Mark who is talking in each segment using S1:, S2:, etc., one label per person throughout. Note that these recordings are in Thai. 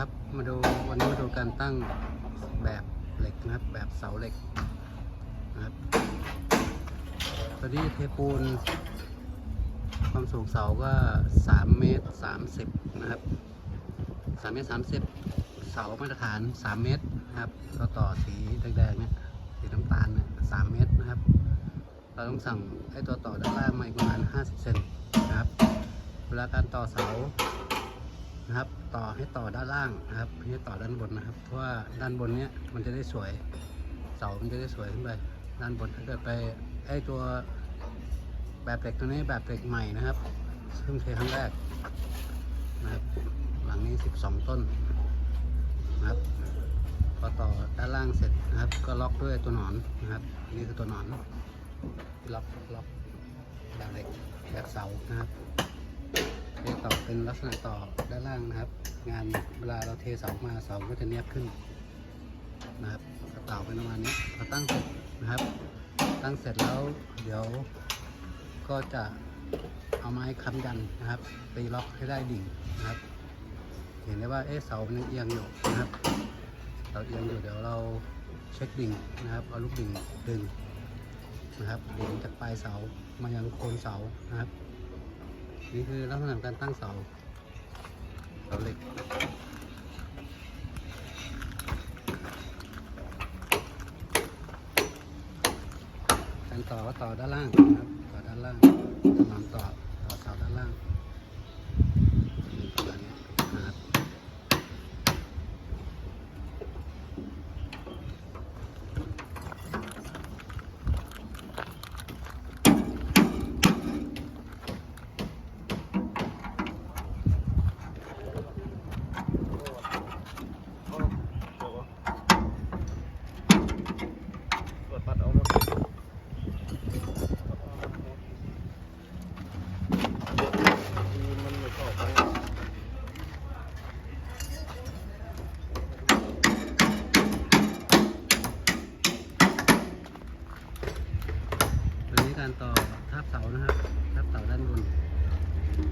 S1: ครับ มาดูวันนี้มาดูการตั้งแบบเหล็กนะครับ แบบเสาเหล็กนะครับตอนนี้เทปูน ความสูงเสาก็3เมตร30นะครับ3เมตร30 เสามาตรฐาน 3 เมตรนะครับ ก็ต่อสีแดงๆเนี่ยสีน้ำตาลเนี่ย3เมตรนะครับ เราต้องสั่งให้ตัวต่อด้านล่างมาอีกประมาณ 50 เซนนะครับ เวลาการต่อเสานะครับ ต่อให้ต่อด้านล่างนะครับไม่ให้ต่อด้านบนนะครับ เพราะว่าด้านบนเนี้ยมันจะได้สวย เสา มันจะได้สวยขึ้นไป ด้านบนถ้าเกิดไปไอ้ตัวแบบเหล็กตัวนี้แบบเหล็กใหม่นะครับซึ่งเทครั้งแรกนะครับ หลังนี้ 12 ต้นนะครับ พอต่อด้านล่างเสร็จนะครับ ก็ล็อกด้วยตัวหนอนนะครับ นี่คือตัวหนอน ล็อกล็อกแบบเหล็กแบบเสานะครับ เทต่อเป็นลักษณะต่อด้านล่างนะครับ งานเวลาเราเทเสามาเสาก็จะเนียบขึ้นนะครับกระเต่าเป็นประมาณนี้พอตั้งเสร็จนะครับ ตั้งเสร็จแล้วเดี๋ยวก็จะเอาไม้ค้ำยันนะครับตีล็อกให้ได้ดิ่งนะครับ เห็นได้ว่าเอ๊ะเสามันเอียงอยู่นะครับเสาเอียงอยู่เดี๋ยวเราเช็คดิ่งนะครับเอาลูกดิ่งดึงนะครับดิ่งจากปลายเสามายังโคนเสานะครับ นี่คือลักษณะการตั้งเสาเสาเหล็กการต่อก็ต่อด้านล่างนะครับ ต่อด้านล่างกำลังต่อต่อเสาด้านล่างประมาณนี้นะครับ
S2: ตรวจปัดเอาหมดมันไม่เข้าไป
S1: ตัวนี้การต่อทาบเสา นะครับทาบเสาด้านบน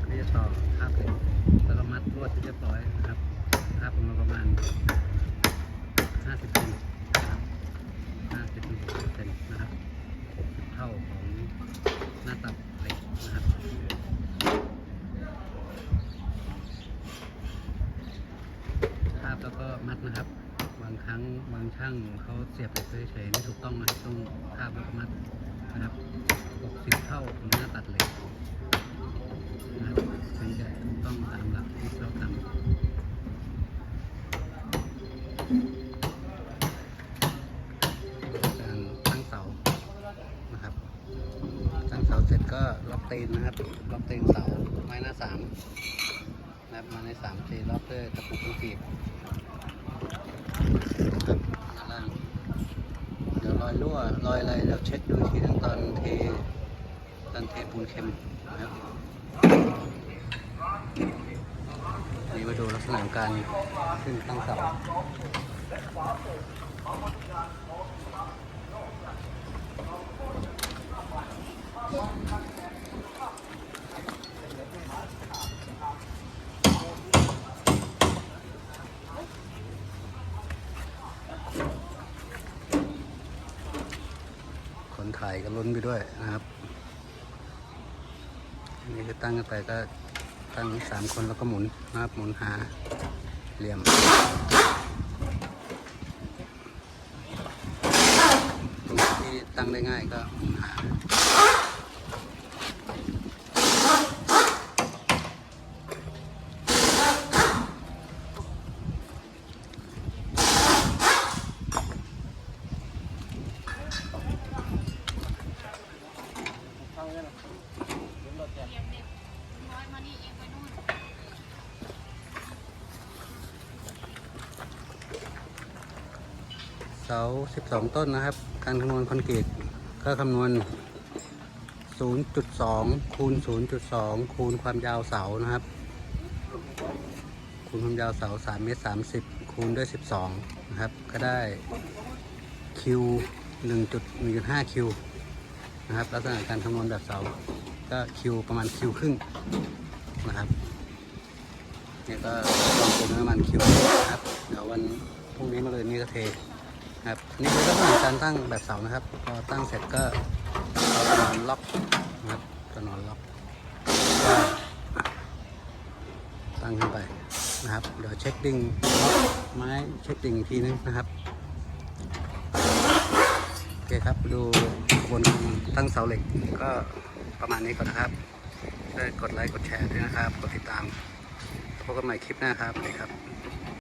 S1: ก็จะต่อทาบเหล็กแล้วก็มัดลวดที่เรียบร้อยนะครับทาบประมาณประมาณ 50เซนนะครับ50ถึง60เซนนะครับเท่าของหน้าตัดเหล็กนะครับทาบแล้วก็มัดนะครับบางครั้งบางช่างเขาเสียบเหล็กเฉยๆไม่ถูกต้องนะต้องทาบแล้วก็มัด นะครับ60เท่าของหน้าตัดเหล็กนะครับถึงจะถูกต้องตามหลักวิศวกรรมการตั้งเสานะครับตั้งเสาเสร็จก็ล็อกตีนนะครับล็อกตีนเสาไม้หน้าสามนะครับมาในสามทีล็อกด้วยตะปูกรีบครับด้านล่าง เดี๋ยว รอยรั่วรอยอะไรเราเช็ดดูทีนึงตอนเทตอนเทปูนเค็มนะครับนี่มาดูลักษณะการขึ้นตั้งเสา ถ่ายก็ลุ้นไปด้วยนะครับอันนี่คือตั้งกันไปก็ตั้งสามคนแล้วก็หมุนนะครับหมุนหาเหลี่ยมตรงที่ตั้งได้ง่ายก็หมุนหา
S2: ทางนี้นะเห็นรถแก
S1: เสา 12 ต้นนะครับ การคำนวณคอนกรีตก็คำนวณ 0.2 คูณ 0.2 คูณความยาวเสานะครับ คูณความยาวเสา3เมตร30 คูณด้วย 12 นะครับ ก็ได้ Q 1.1.5 Q นะครับ ลักษณะการคำนวณแบบเสา ก็ Q ประมาณ Q ครึ่งนะครับเนี่ยก็ลองเติมน้ำมันคิวนะครับ เดี๋ยววันพรุ่งนี้มาเลยนี่ก็เท ครับนี่คือลักษณะการตั้งแบบเสานะครับ พอตั้งเสร็จก็เอาตัวนอนล็อกนะครับตัวนอนล็อกก็ตั้งขึ้นไปนะครับเดี๋ยวเช็คดิ่งล็อกไม้เช็คดิ่งอีกทีนึงนะครับโอเคครับดูกระบวนการตั้งเสาเหล็กก็ประมาณนี้ก่อนนะครับช่วยกดไลค์กดแชร์ด้วยนะครับกดติดตามพบกันใหม่คลิปหน้าครับสวัสดีครับ